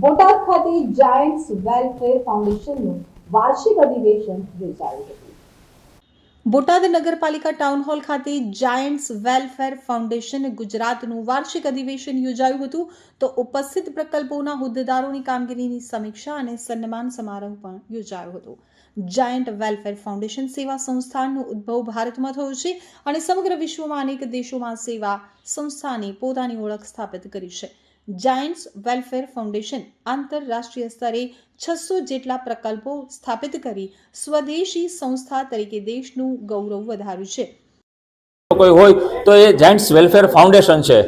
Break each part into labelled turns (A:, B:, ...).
A: બોટાદ ખાતે Giants welfare ફાઉન્ડેશનનું વાર્ષિક અધિવેશન યોજાયું હતું. બોટાદ નગરપાલિકા ટાઉન હોલ ખાતે જાયન્ટ્સ વેલફેર ફાઉન્ડેશન ગુજરાતનું વાર્ષિક અધિવેશન યોજાયું હતું. તો ઉપસ્થિત પ્રકલ્પોના હોદ્દેદારોની કામગીરીની સમીક્ષા અને સન્માન સમારોહ પણ યોજાયો હતો. જાયન્ટ વેલફેર ફાઉન્ડેશન સેવા સંસ્થાનો ઉદ્ભવ ભારતમાં થયો છે અને સમગ્ર વિશ્વમાં અનેક દેશોમાં સેવા સંસ્થાની પોતાની ઓળખ સ્થાપિત કરી છે. જાયન્ટ્સ વેલફેર ફાઉન્ડેશન આંતરરાષ્ટ્રીય સ્તરે છસો જેટલા પ્રકલ્પો સ્થાપિત કરી સ્વદેશી સંસ્થા તરીકે દેશનું ગૌરવ વધાર્યું છે.
B: કોઈ હોય તો એ જાયન્ટ્સ વેલફેર ફાઉન્ડેશન છે.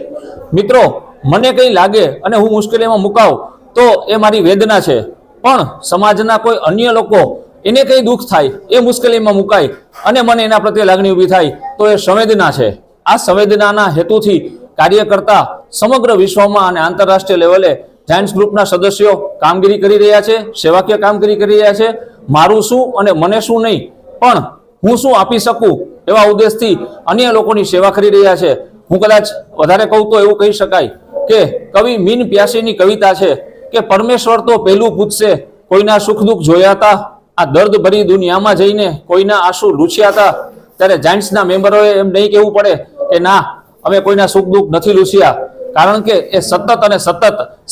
B: મિત્રો, મને કંઈ લાગે અને હું મુશ્કેલીમાં મુકાવ, તો એ મારી વેદના છે. પણ સમાજના કોઈ અન્ય લોકો એને કંઈ દુઃખ થાય, એ મુશ્કેલીમાં મુકાય અને મને એના પ્રત્યે લાગણી ઊભી થાય, તો એ સંવેદના છે. આ સંવેદનાના હેતુથી કાર્ય કરતા સમગ્ર વિશ્વમાં અને આંતરરાષ્ટ્રીય લેવલે જાયન્ટ્સ ગ્રુપના સદસ્યો કામગીરી કરી રહ્યા છે, સેવાકીય કામગીરી કરી રહ્યા છે. મારું શું અને મને શું નહીં, પણ હું શું આપી શકું એવા ઉદ્દેશથી અન્ય લોકોની સેવા કરી રહ્યા છે. હું કદાચ વધારે કહું તો એવું કહી શકાય કે કવિ મીન પ્યાસીની કવિતા છે કે પરમેશ્વર તો પહેલું પૂછશે, કોઈના સુખ દુઃખ જોયા હતા? આ દર્દ ભરી દુનિયામાં જઈને કોઈના આંસુ લૂછ્યા હતા? ત્યારે જાયન્ટ્સના મેમ્બરોએ એમ નહીં કહેવું પડે કે ના અમે કોઈના સુખ દુઃખ નથી લૂસ્યા. કારણ કે એ સતત અને સતત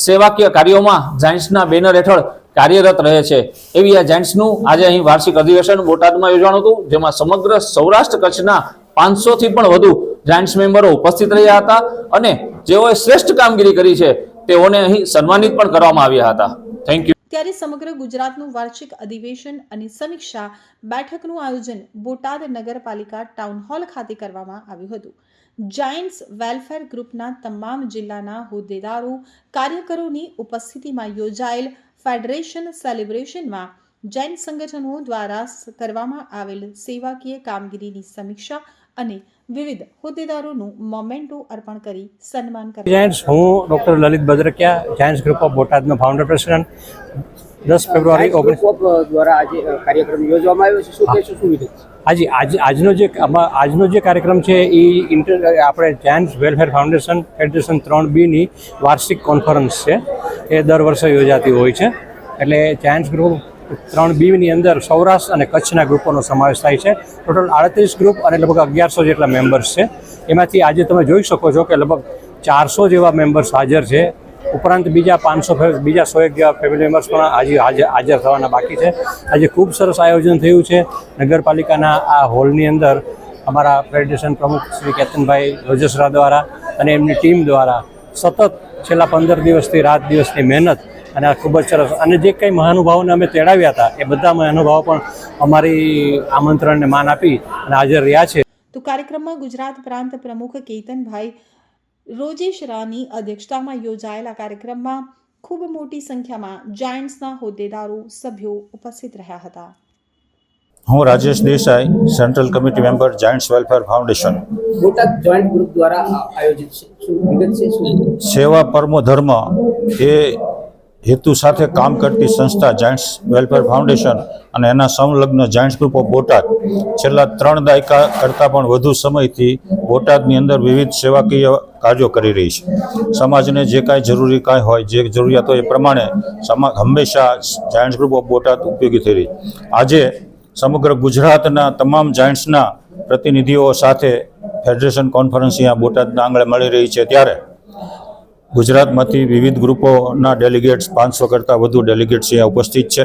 B: સેવાકીય કાર્યોમાં જાયન્ટ્સના બેનર હેઠળ કાર્યરત રહે છે. એવી આ જાયન્ટ્સનું આજે અહીં વાર્ષિક અધિવેશન બોટાદમાં યોજાણું હતું, જેમાં સમગ્ર સૌરાષ્ટ્ર કચ્છના પાંચસોથી પણ વધુ જાયન્ટ્સ મેમ્બરો ઉપસ્થિત રહ્યા હતા અને જેઓએ શ્રેષ્ઠ કામગીરી કરી છે, તેઓને અહીં સન્માનિત પણ કરવામાં આવ્યા હતા. થેન્ક યુ
A: ત્યારે સમગ્ર ગુજરાતનું વાર્ષિક અધિવેશન અને સમીક્ષા બેઠકનું આયોજન બોટાદ નગરપાલિકા ટાઉન હોલ ખાતે કરવામાં આવ્યું હતું. જાયન્ટ્સ વેલફેર ગ્રુપના તમામ જિલ્લાના હોદ્દેદારો, કાર્યકરોની ઉપસ્થિતિમાં યોજાયેલ ફેડરેશન સેલિબ્રેશનમાં જૈન સંગઠનો દ્વારા કરવામાં આવેલ સેવાકીય કામગીરીની સમીક્ષા અને વિવિધ હોદ્દેદારોનું મોમેન્ટો અર્પણ કરી સન્માન કર્યું
C: જાયન્ટ્સ હું doctor Lalit Badrakiya Giants group of બોટાદનો founder president દસ ફેબ્રુઆરી ઓગણીસ
D: દ્વારા આજે કાર્યક્રમ યોજવામાં આવ્યો છે. શું કહેશો શું?
C: આજે આજ આજનો જે આમાં આજનો જે કાર્યક્રમ છે એ ઇન્ટર આપણે જાયન્ટ્સ વેલફેર ફાઉન્ડેશન ફેડરેશન ત્રણ બીની વાર્ષિક કોન્ફરન્સ છે. એ દર વર્ષે યોજાતી હોય છે. એટલે જાયન્ટ્સ ગ્રુપ ત્રણ બીની અંદર સૌરાષ્ટ્ર અને કચ્છના ગ્રુપોનો સમાવેશ થાય છે. ટોટલ આડત્રીસ ગ્રુપ અને લગભગ અગિયારસો જેટલા મેમ્બર્સ છે. એમાંથી આજે તમે જોઈ શકો છો કે લગભગ ચારસો જેવા મેમ્બર્સ હાજર છે. ઉપરાંત બીજા પાંચસો બીજા સો એક જેવા ફેમિલી મેમ્બર્સ પણ આજે હાજર થવાના બાકી છે. આજે ખૂબ સરસ આયોજન થયું છે. નગરપાલિકાના આ હોલની અંદર અમારા ફેડરેશન પ્રમુખ શ્રી કેતનભાઈ રોજસરા દ્વારા અને એમની ટીમ દ્વારા સતત છેલ્લા પંદર દિવસથી રાત દિવસની મહેનત અને આ ખૂબ જ સરસ. અને જે કંઈ મહાનુભાવોને અમે તેડાવ્યા હતા એ બધા મહાનુભાવો પણ અમારી આમંત્રણને માન આપી અને હાજર રહ્યા છે.
A: તો કાર્યક્રમમાં ગુજરાત પ્રાંત પ્રમુખ કેતનભાઈ રોજેશરાની અધ્યક્ષતામાં યોજાયેલા કાર્યક્રમમાં ખૂબ મોટી સંખ્યામાં જાયન્ટ્સના હોદ્દેદારો સભ્યો ઉપસ્થિત રહ્યા હતા.
E: હું Rajesh Desai central committee member Giants welfare foundation.
D: Botad joint group દ્વારા આયોજિત શું શું?
E: સેવા પરમો ધર્મ એ હેતુ સાથે કામ કરતી સંસ્થા જાયન્ટ્સ વેલફેર ફાઉન્ડેશન અને એના સંલગ્ન જાયન્ટ્સ ગ્રુપ ઓફ બોટાદ. છેલ્લા ત્રણ દાયકા કરતાં પણ વધુ સમયથી બોટાદની અંદર વિવિધ સેવાકીય કાર્યો કરી રહી છે. સમાજને જે કાંઈ જરૂરી કાંઈ હોય, જે જરૂરિયાત એ પ્રમાણે સમા, હંમેશા જાયન્ટ્સ ગ્રુપ ઓફ બોટાદ ઉપયોગી થઈ રહી આજે સમગ્ર ગુજરાતના તમામ જાયન્ટ્સના પ્રતિનિધિઓ સાથે ફેડરેશન કોન્ફરન્સ અહીંયા બોટાદના આંગણે મળી રહી છે. ત્યારે ગુજરાતમાંથી વિવિધ ગ્રુપોના ડેલિગેટ્સ પાંચસો કરતાં વધુ ડેલિગેટ્સ અહીંયા ઉપસ્થિત છે.